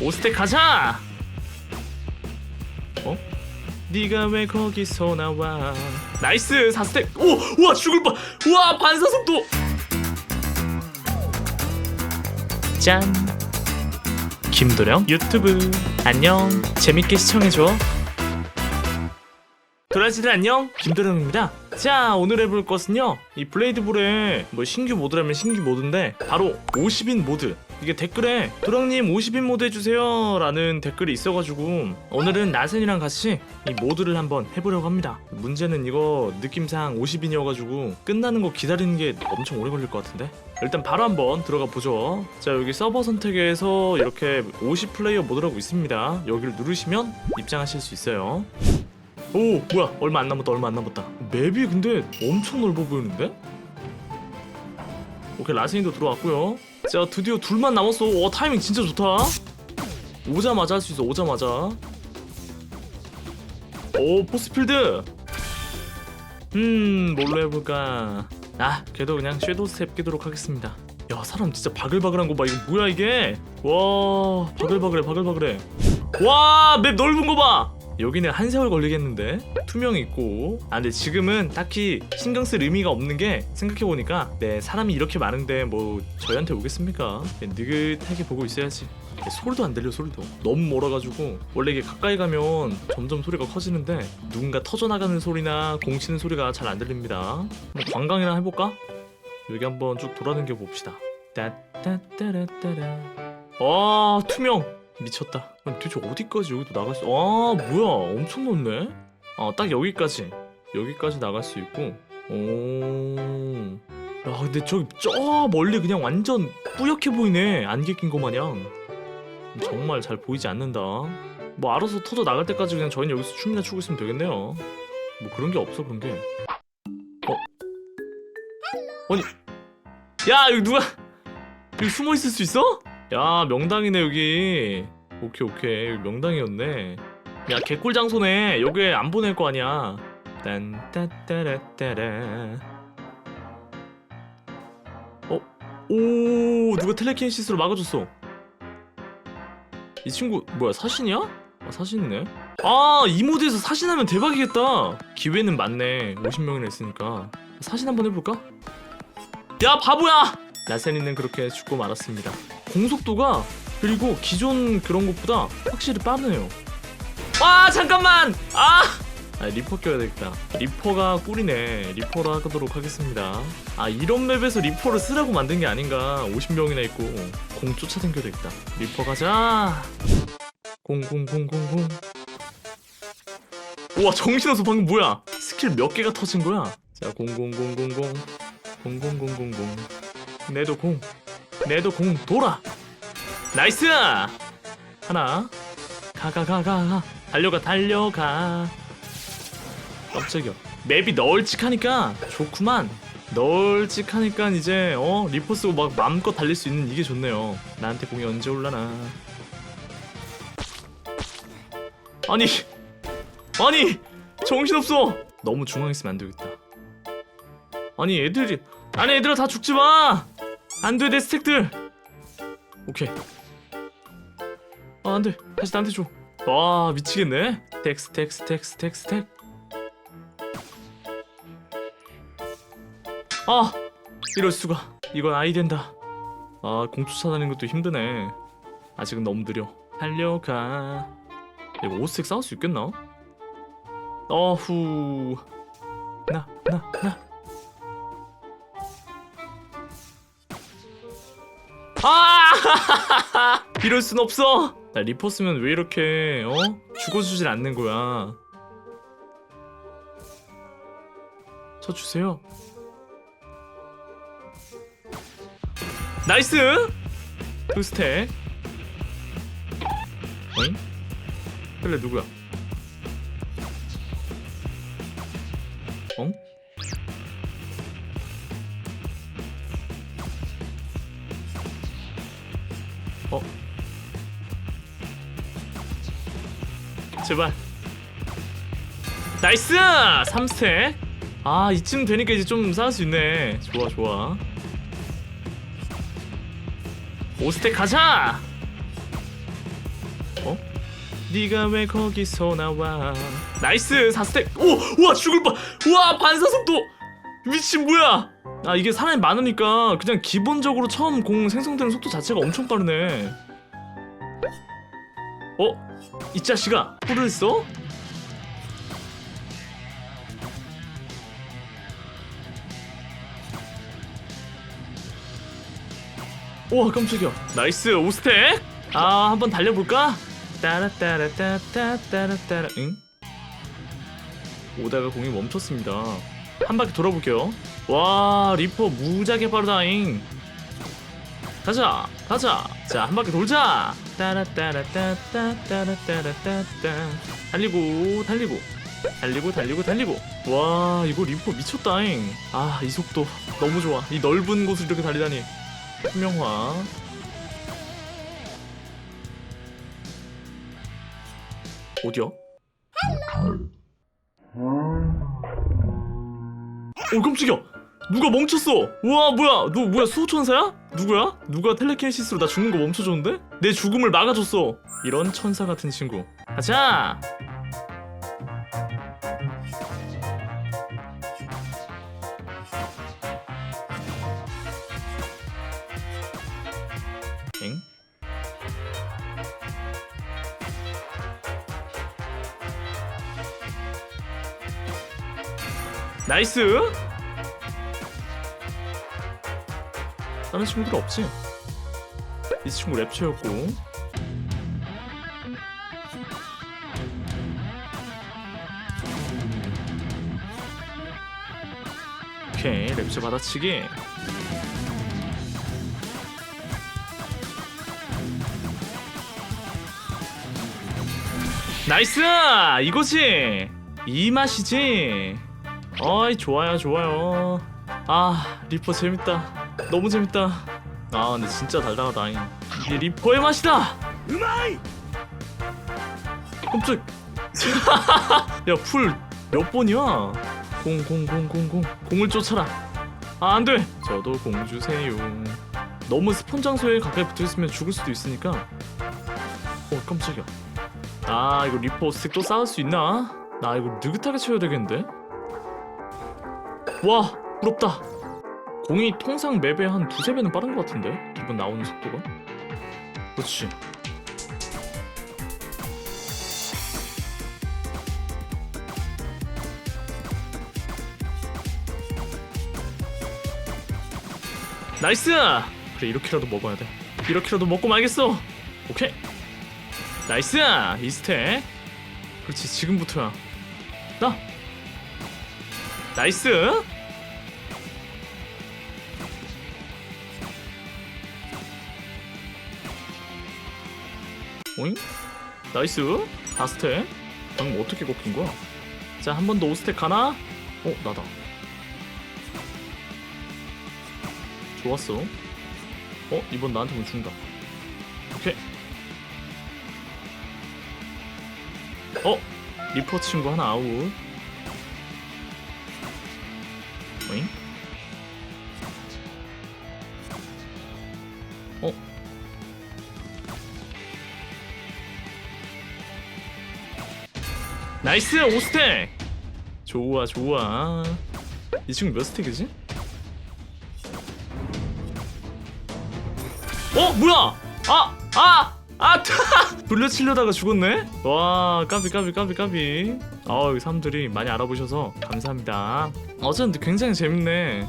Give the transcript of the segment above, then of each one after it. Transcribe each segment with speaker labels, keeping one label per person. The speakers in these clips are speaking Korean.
Speaker 1: 5스택 가자! 어? 네가 왜 거기서 나와? 나이스! 4스택 오! 우와 죽을 뻔! 우와 반사속도! 짠! 김도령 유튜브. 안녕. 재밌게 시청해줘. 도라지들 안녕. 김도령입니다. 자 오늘 해볼 것은요. 이 블레이드볼의 뭐 신규 모드라면 신규 모드인데 바로 50인 모드 이게 댓글에 도령님 50인 모드 해주세요 라는 댓글이 있어가지고 오늘은 나센이랑 같이 이 모드를 한번 해보려고 합니다. 문제는 이거 느낌상 50인이어가지고 끝나는 거 기다리는 게 엄청 오래 걸릴 것 같은데? 일단 바로 한번 들어가 보죠. 자 여기 서버 선택에서 이렇게 50 플레이어 모드라고 있습니다. 여기를 누르시면 입장하실 수 있어요. 오 뭐야? 얼마 안 남았다 얼마 안 남았다. 맵이 근데 엄청 넓어 보이는데? 오케이 라센이도 들어왔고요 자 드디어 둘만 남았어. 와 타이밍 진짜 좋다. 오자마자 할 수 있어 오자마자. 오 포스필드. 음 뭘로 해볼까? 아 그래도 그냥 섀도우 스텝 끼도록 하겠습니다. 야 사람 진짜 바글바글한 거 봐. 이거 뭐야 이게? 와 바글바글해 바글바글해. 와 맵 넓은 거봐 여기는 한 세월 걸리겠는데? 투명 있고. 아 근데 지금은 딱히 신경 쓸 의미가 없는 게 생각해보니까 네 사람이 이렇게 많은데 뭐 저희한테 오겠습니까? 네, 느긋하게 보고 있어야지. 네, 소리도 안 들려 소리도. 너무 멀어가지고. 원래 이게 가까이 가면 점점 소리가 커지는데 누군가 터져나가는 소리나 공치는 소리가 잘 안 들립니다. 관광이나 해볼까? 여기 한번 쭉 돌아다녀 봅시다. 따따따라따라. 아 투명 미쳤다. 도대체 어디까지 여기도 나갈 수? 아 뭐야 엄청 넓네. 아딱 여기까지 여기까지 나갈 수 있고. 오. 야 근데 저기 저 멀리 그냥 완전 뿌옇게 보이네 안개 낀 거 마냥. 정말 잘 보이지 않는다. 뭐 알아서 터져 나갈 때까지 그냥 저희는 여기서 춤이나 추고 있으면 되겠네요. 뭐 그런 게 없어 그런 게. 어? 아니. 야 여기 누가 여기 숨어 있을 수 있어? 야 명당이네 여기. 오케이 오케이. 명당이었네. 야 개꿀 장소네. 여기에 안 보낼 거 아니야. 딴따따라따라. 어? 오 누가 텔레키네시스로 막아줬어. 이 친구 뭐야 사신이야? 아 사신이네. 아 이 모드에서 사신하면 대박이겠다. 기회는 많네. 50명이나 있으니까. 사신 한번 해볼까? 야 바보야! 나센이는 그렇게 죽고 말았습니다 공속도가 그리고 기존 그런 것보다 확실히 빠르네요. 아 잠깐만! 아. 아 리퍼 껴야 되겠다. 리퍼가 꿀이네. 리퍼로 하도록 하겠습니다. 아 이런 맵에서 리퍼를 쓰라고 만든 게 아닌가. 50명이나 있고. 공 쫓아다녀야 되겠다. 리퍼 가자. 공공공공공. 우와 정신없어. 방금 뭐야? 스킬 몇 개가 터진 거야? 자 공공공공공. 공공공공공. 내도 공 내도 공 돌아. 나이스 하나. 가가가 가. 달려가 달려가. 깜짝이야. 맵이 널찍하니까 좋구만. 널찍하니까 이제 어 리포 쓰고 막 마음껏 달릴 수 있는 이게 좋네요. 나한테 공이 언제 올라나. 아니 아니 정신없어. 너무 중앙에 있으면 안 되겠다. 아니 애들이 아니 얘들아 다 죽지 마 안돼 내 스택들. 오케이. 아 안돼. 다시 나한테 줘와 미치겠네. 텍스 텍스 텍스 텍스 텍아 이럴 수가. 이건 아이 된다. 아 공투 찾아내는 것도 힘드네. 아직은 너무 느려 달려가. 이거 오스텍 싸울 수 있겠나? 어후. 나 나, 나. 아! 이럴 순 없어. 나 리퍼 쓰면 왜 이렇게 어 죽어주질 않는 거야? 쳐 주세요. 나이스. 두 스택. 응? 그래 누구야? 어? 제발 나이스! 3스택 아 이쯤 되니까 이제 좀 쌓을 수 있네 좋아 좋아 5스택 가자! 어? 네가 왜 거기서 나와 나이스 4스택 오! 우와 죽을 뻔 우와 반사속도 미친 뭐야 아 이게 사람이 많으니까 그냥 기본적으로 처음 공 생성되는 속도 자체가 엄청 빠르네 어? 이 자식아 뿔을 써? 우와 깜짝이야. 나이스 5스택 아 한번 달려볼까? 따라따라따따따라따라. 응? 오다가 공이 멈췄습니다. 한 바퀴 돌아볼게요. 와 리퍼 무지하게 빠르다잉. 가자 가자. 자 한 바퀴 돌자 따라따라따따따라따라따따. 달리고 달리고. 달리고 달리고 달리고. 와 이거 리퍼 미쳤다잉. 아 이 속도 너무 좋아. 이 넓은 곳을 이렇게 달리다니. 투명화. 어디야? 어 깜짝이야. 누가 멈췄어? 우와 뭐야? 너 뭐야 수호천사야? 누구야? 누가 텔레키네시스로 나 죽는 거 멈춰줬는데? 내 죽음을 막아줬어 이런 천사 같은 친구 가자 엥? 나이스 다른 친구들 없지? 이 친구 랩처였고. 오케이 랩처 받아치기. 나이스! 이거지? 이 맛이지? 어이 좋아요 좋아요. 아 리퍼 재밌다 너무 재밌다. 아 근데 진짜 달달하다 이게 리퍼의 맛이다!
Speaker 2: 음아이!
Speaker 1: 깜짝 야풀 몇 번이야? 공 공 공 공공. 공을 쫓아라. 아 안돼! 저도 공 주세요. 너무 스폰 장소에 가까이 붙어 있으면 죽을 수도 있으니까. 어 깜짝이야. 아 이거 리퍼 스틱 또 쌓을 수 있나? 나 이거 느긋하게 채워야 되겠는데? 와 부럽다 공이 통상 맵에 한 두세 배는 빠른 것 같은데? 기본 나오는 속도가? 그렇지. 나이스! 그래 이렇게라도 먹어야 돼. 이렇게라도 먹고 말겠어. 오케이. 나이스! 이스택. 그렇지 지금부터야. 나! 나이스 오잉? 나이스. 4스택 방금 어떻게 꺾인 거야? 자 한 번더 5스택 가나? 어 나다. 좋았어. 어 이번 나한테 뭐 준다. 오케이. 어 리퍼 친구 하나 아웃 나이스 5스택 좋아 좋아 이 친구 몇 스택이지? 어 뭐야 아 아! 아! 돌려치려다가 죽었네? 와 까비 까비 까비 까비 아 여기 사람들이 많이 알아보셔서 감사합니다 어쨌든 굉장히 재밌네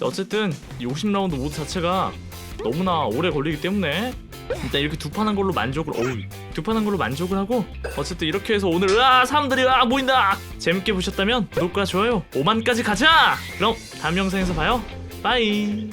Speaker 1: 어쨌든 이 50라운드 모드 자체가 너무나 오래 걸리기 때문에 일단 이렇게 두판한 걸로 만족을 어우 두판한 걸로 만족을 하고 어쨌든 이렇게 해서 오늘 으아 사람들이 으아 모인다! 재밌게 보셨다면 구독과 좋아요 5만까지 가자! 그럼 다음 영상에서 봐요. 빠이